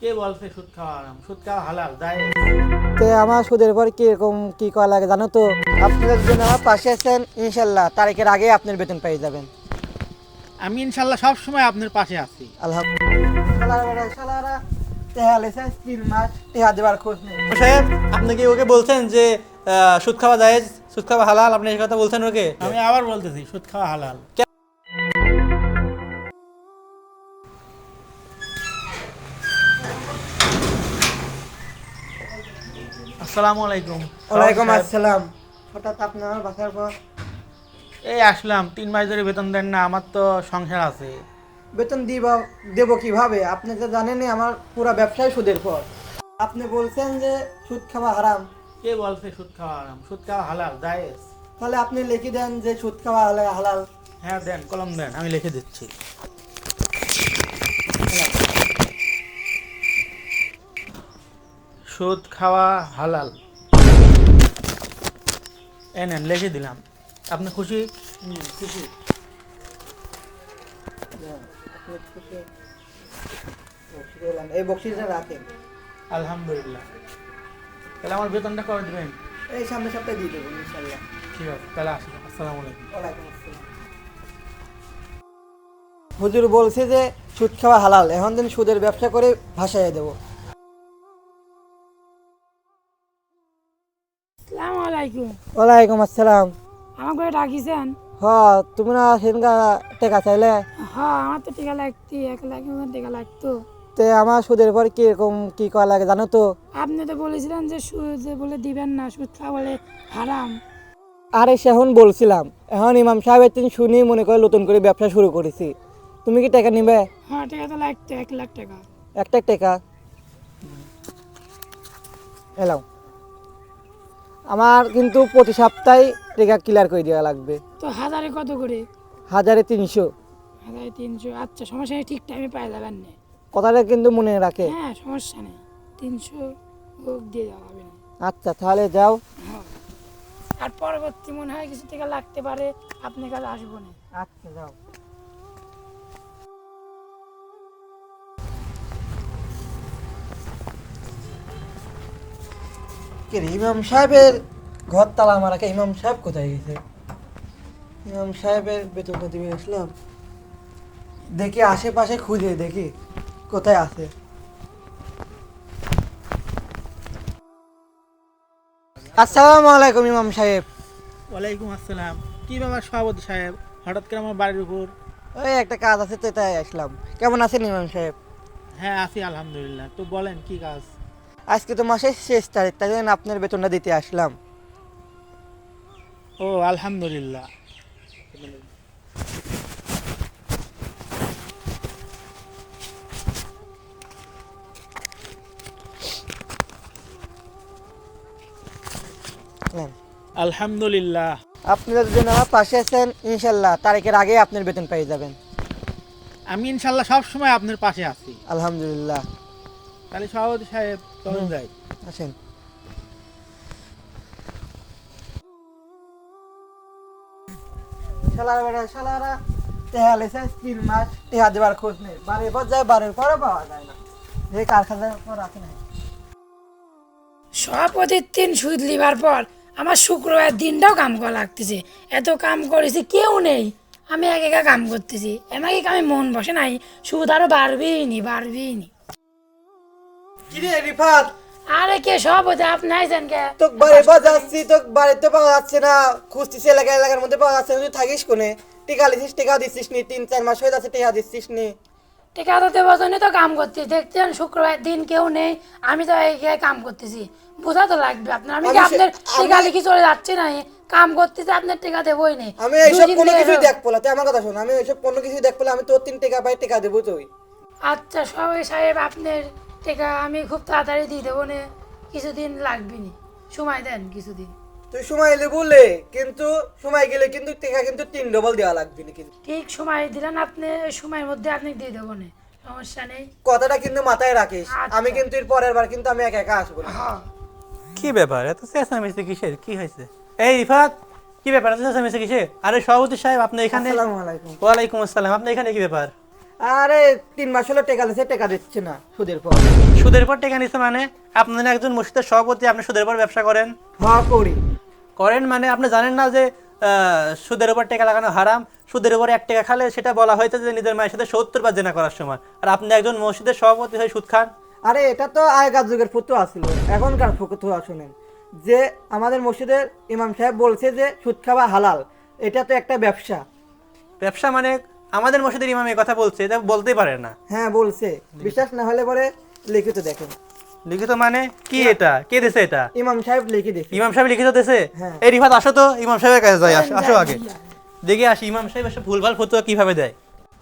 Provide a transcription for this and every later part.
কে বলছে সুদ খাওয়া হারাম? সুদ খাওয়া হালাল যায় তো আমার সুদের পর কীরকম কি করা লাগে জানো তো? আপনার জন্য আমার পাশে আছেন ইনশাল্লাহ তারিখের আগে আপনার বেতন পেয়ে যাবেন। আমি ইনশাল্লাহ সব সময় আপনার পাশে আছি। আলহামদুলিল্লাহ। সাহেব আপনি কি ওকে বলছেন যে আহ, সুদ খাওয়া যায় সুদ খাওয়া হালাল? আপনি এই কথা বলছেন ওকে? আমি আবার বলতেছি সুদ খাওয়া হালাল। আসসালামু আলাইকুম। ওয়ালাইকুম আসসালাম। হঠাৎ আপনার বাসার পর? এই আসলাম তিন মাস ধরে বেতন দেন না আমার তো সংসার আছে। বেতন দিব দেবো কীভাবে? আপনি তো জানেনই আমার পুরো ব্যবসায় সুদের পর। আপনি বলছেন যে সুদ খাওয়া হারাম। কে বলছে সুদ খাওয়া হারাম? সুদ খাওয়া হালাল জায়েজ। তাহলে আপনি লিখে দেন যে সুদ খাওয়া হলে হালাল। হ্যাঁ দেন কলম দেন আমি লিখে দিচ্ছি। সুদ খাওয়া হালাল। এনেন নেন লিখে দিলাম। আপনি খুশি? খুশি। হ্যাঁ। এই বকশিসটা রাখেন। আলহামদুলিল্লাহ। তাহলে আমার বেতনটা করে দেবেন? এই সামনে সপ্তাহে দিয়ে দেবো ইনশাল্লাহ। ঠিক আছে তাহলে আসি। আসসালামু আলাইকুম। ওয়ালাইকুম আসসালাম। হুজুর বলছে যে সুদ খাওয়া হালাল। এখন দিন সুদের ব্যবসা করে ভাসাইয়ে দেবো। আলাইকুম। ওয়ালাইকুম আসসালাম। আমার করে ডাকিছেন? হ তুমি না সেদিনকা টেকা চাইলে? হ্যাঁ আমার তো টিকা লাগতি এক লাখ টিকা লাগতো। তে আমার সুদের পর কীরকম কি করা লাগে জানো তো? আপনি তো বলেছিলেন যে সুদ বলে দিবেন না সুদ খাওয়া বলে হারাম। আরে সেখন বলছিলাম এখন ইমাম সাহেবের তিন শুনি মনে করে নতুন করে ব্যবসা শুরু করেছি। তুমি কি টাকা নিবে? হ্যাঁ টাকা তো লাগতো এক লাখ টাকা। একটা টাকা। এলাম আমার কিন্তু প্রতি সপ্তাহে টাকা ক্লিয়ার করে দেওয়া লাগবে। তো হাজারে কত করে? হাজারে তিনশো। হাজারে তিনশো আচ্ছা সমস্যা নেই ঠিক টাইমে পাই যাবেন না। কথাটা কিন্তু মনে রাখে। হ্যাঁ সমস্যা নেই। তিনশো হোক দিয়ে দেওয়া হবে না। আচ্ছা তাহলে যাও। হ্যাঁ। আর পরবর্তী মনে হয় কিছু টাকা লাগতে পারে আপনার কাছে আসব না। আচ্ছা যাও। কে ইমাম সাহেবের ঘর তালা মারা কে ইমাম সাহেব কোথায় গেছে? ইমাম সাহেবের বেতনটা দিবে আসলাম দেখি আশেপাশে খুঁজে দেখি কোথায় আছে। আসসালামু আলাইকুম ইমাম সাহেব। ওয়ালাইকুম আসসালাম। কি ব্যাপার সভাপতি সাহেব? হঠাৎ করে আমার বাড়ির উপর ওই একটা কাজ আছে তো তাই আসলাম। কেমন আছেন ইমাম সাহেব? হ্যাঁ আছি আলহামদুলিল্লাহ। তো বলেন কি কাজ? আজকে তো মাসের শেষ তারিখ তাই জন্য আপনার বেতনটা দিতে আসলাম। ও আলহামদুলিল্লাহ। আলহামদুলিল্লাহ। আপনি যদি আমার পাশে আছেন ইনশাল্লাহ তারিখের আগে আপনার বেতন পেয়ে যাবেন। আমি ইনশাল্লাহ সব সময় আপনার পাশে আছি। আলহামদুলিল্লাহ। তাহলে সভাপতি সাহেব যাই। আসেন। শালারা বেটা শালারা টেহা লেছে তিন মাস টেহা দেবার খোঁজ নেই। বাড়ির পর যায় বাড়ির পরে পাওয়া যায় না। যে কারখানার পর আছে না সভাপতির দিন সুদ লিবার পর আমার শুক্রবার দিনটাও কাম করা লাগতেছে। এত কাম করেছি কেউ নেই। আমি এক একা কাম করতেছি। আমাকে কামে মন বসে নাই সুদ আরও বাড়বেই নি বাড়বেই নি। কিরে রিফাত? আরে কে আপনি আইছেন কে? তো বাড়ি পাওয়া যাচ্ছি তো বাড়িতে পাওয়া যাচ্ছে না। খুঁজতেছি এলাকা এলাকার মধ্যে পাওয়া যাচ্ছে না। তুই থাকিস কোনে? টিকা লিছিস টিকা দিচ্ছিস নি তিন চার মাস হয়ে যাচ্ছে টিকা দিচ্ছিস নি। টিকা দিতে বসনে তো কাম করতেছি। দেখছেন শুক্রবার দিন কেউ নেই আমি তো এই কাম করতেছি। বোঝা তো লাগবে আপনার। আমি কি আপনার টিকা লিখি চলে যাচ্ছি না? কাম করতেছি আপনার টিকা দেবই নেই আমি এইসব কোনো লেগে কিছুই গেল। দেখ তুই আমার কথা শোন। আমি এইসব কোনো কিছুই দেখ পোলা আমি তোর তিন টাকা পাই টাকা দেবো তুই। আচ্ছা সবাই সাহেব আপনার টিকা আমি খুব তাড়াতাড়ি দিয়ে দেবো না। কিছুদিন লাগবে নি। সময় দেন কিছুদিন। তুই সময় এলে বলে কিন্তু সময় গেলে কিন্তু টাকা কিন্তু তিন ডবল দেওয়া লাগবে না কিন্তু। ঠিক সময় দিলেন আপনি ওই সময়ের মধ্যে আপনি দিয়ে দেবো না। সমস্যা নেই। কথাটা কিন্তু মাথায় রাখিস। আচ্ছা। আমি কিন্তু এর পরের বার কিন্তু আমি একা একা আসব না। হ্যাঁ। কি ব্যাপার? এত চেঁচামেচি কিসের? কি হয়েছে? এই রিফাত কি ব্যাপার? এত চেঁচামেচি কিসের? আরে সভাপতি সাহেব আপনি এখানে আসসালামু আলাইকুম। ওয়ালাইকুম আসসালাম। আপনি এখানে কি ব্যাপার? আরে তিন মাস হলো টেকা দিচ্ছে টেকা দিচ্ছে না সুদের পর। সুদের পর টেকা নিচ্ছে মানে? আপনার একজন মসজিদের সভাপতি আপনি সুদের পর ব্যবসা করেন? হ্যাঁ করি। করেন মানে আপনি জানেন না যে সুদের উপর টাকা লাগানো হারাম? সুদের উপর এক টাকা খালে সেটা বলা হয়েছে যে নিজের মায়ের সাথে সত্তর বার জেনা করার সময়। আর আপনি একজন মসজিদের সভাপতি হয়ে সুদ খান? আরে এটা তো আগেকার যুগের ফতুয়া ছিল। এখনকার ফতুয়া শুনেন। যে আমাদের মসজিদের ইমাম সাহেব বলছে যে সুদ খাওয়া হালাল। এটা তো একটা ব্যবসা। ব্যবসা মানে আমাদের মসজিদের ইমাম এই কথা বলছে এটা বলতেই পারে না। হ্যাঁ বলছে। বিশ্বাস না হলে পরে লিখিত দেখেন। লিখিত মানে কি এটা? কে দিছে এটা? ইমাম সাহেব লিখে দিছে। ইমাম সাহেব লিখিত দিছে? হ্যাঁ। এই রিফাত আসো তো ইমাম সাহেবের কাছে যাই আসো- আসো আগে। দেখি আসি ইমাম সাহেব এসে ভুলভাল ফতুয়া কীভাবে দেয়?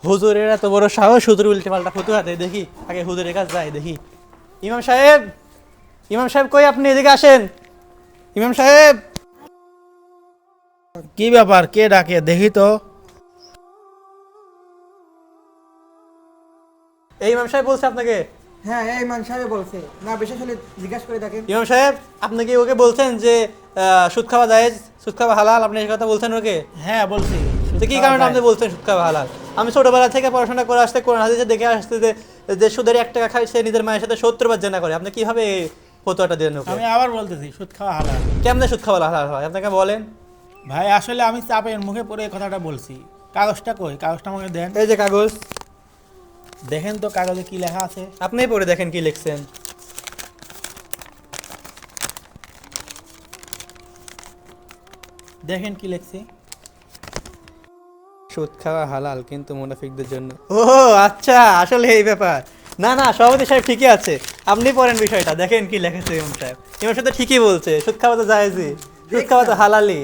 হুজুরের এত বড় সাহস হুজুর উল্টে পাল্টা ফতুয়া দেয় দেখি আগে হুজুরের কাছে যাই দেখি। ইমাম সাহেব ইমাম সাহেব কই আপনি এদিকে আসেন। ইমাম সাহেব। কি ব্যাপার? কে ডাকে? দেখি তো। এই ইমাম সাহেব বলছে আপনাকে? হ্যাঁ এই ইমাম সাহেব বলছে। না বিশেষ হলে জিজ্ঞাসা করে দেখেন। ইমাম সাহেব আপনি কি ওকে বলছেন যে সুদ খাওয়া যায় সুদ খাওয়া হালাল? আপনি এই কথা বলছেন ওকে? হ্যাঁ বলছি। তো কি কারণে আপনি বলছেন সুদ খাওয়া হালাল? আমি ছোটবেলা থেকে পড়াশোনা করে আসতে কোরআন হাদিসে দেখে আসতে যে যে সুদের এক টাকা খায় সে নিজের মায়ের সাথে সত্তর বার জেনা করে। আপনি কীভাবে এই ফতোয়াটা দেন ওকে? আমি আবার বলতেছি সুদ খাওয়া হালাল। কেমনে সুদ খাওয়া হালাল হয়? আপনাকে বলেন? ভাই আসলে আমি চাপের মুখে পড়ে এই কথাটা বলছি। কাগজটা কই? কাগজটা আমাকে দেন। এই যে কাগজ। দেখেন তো কাগজে কি লেখা আছে। আপনিই পড়ে দেখেন কি লিখছেন। দেখেন কি লিখছি। সুদ খাওয়া হালাল কিন্তু মুনাফিকদের জন্য। ও আচ্ছা আসলে এই ব্যাপার। না না সভাপতি সাহেব ঠিকই আছে। আপনি পড়েন বিষয়টা দেখেন কি লেখেছে ইমাম সাহেব। ইমাম সাহেব তো ঠিকই বলছে সুদ খাওয়া তো জায়েজই। সুদ খাওয়া তো হালালি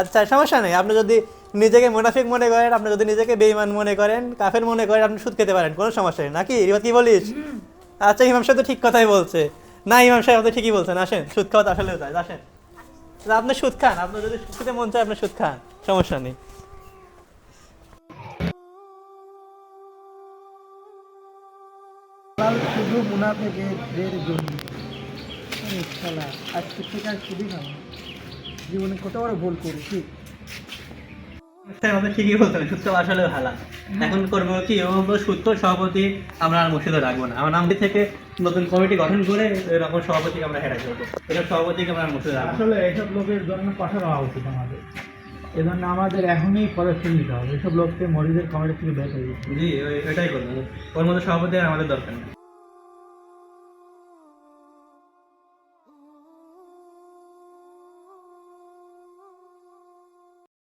আচ্ছা সমস্যা নেই আপনি যদি নিজেকে মুনাফিক মনে করেন আপনি যদি নিজেকে বেইমান মনে করেন কাফের মনে করেন আপনি সুদ খেতে পারেন কোনো সমস্যা নেই। নাকি? রিবাদ কি বলিস? আচ্ছা ইমাম সাহেব তো ঠিক কথাই বলছে। না ইমাম সাহেব আপনি ঠিকই বলছেন। আসেন সুদ খাওয়া তো আসলে যায় আসেন। আপনি সুদ খান আপনি যদি সুদ খেতে মন চায় আপনি সুদ খান সমস্যা নেই। শুধু মুনাফেকের জন্য। আজকে থেকে আর শুধু খাব জীবনে কত বড় ভুল করেছি। আপনি ঠিকই সুদ খাওয়া আসলে ভালো। এখন করব কি? ও সুদ সভাপতি আমরা আর মসজিদে রাখব না। আমার নামটি থেকে নতুন কমিটি গঠন করে এরকম সভাপতিকে আমরা হেরাই করব। এরকম সভাপতিকে আমরা মসজিদে রাখব আসলে এইসব লোকের জন্য কঠোর হওয়া উচিত আমাদের। এজন্য আমাদের এখনই পদক্ষেপ নিতে হবে। এসব লোককে মরিদের কমিটি থেকে বের করে। জি ওই- ওইটাই করব। ওর মধ্যে সভাপতি আমাদের দরকার নেই।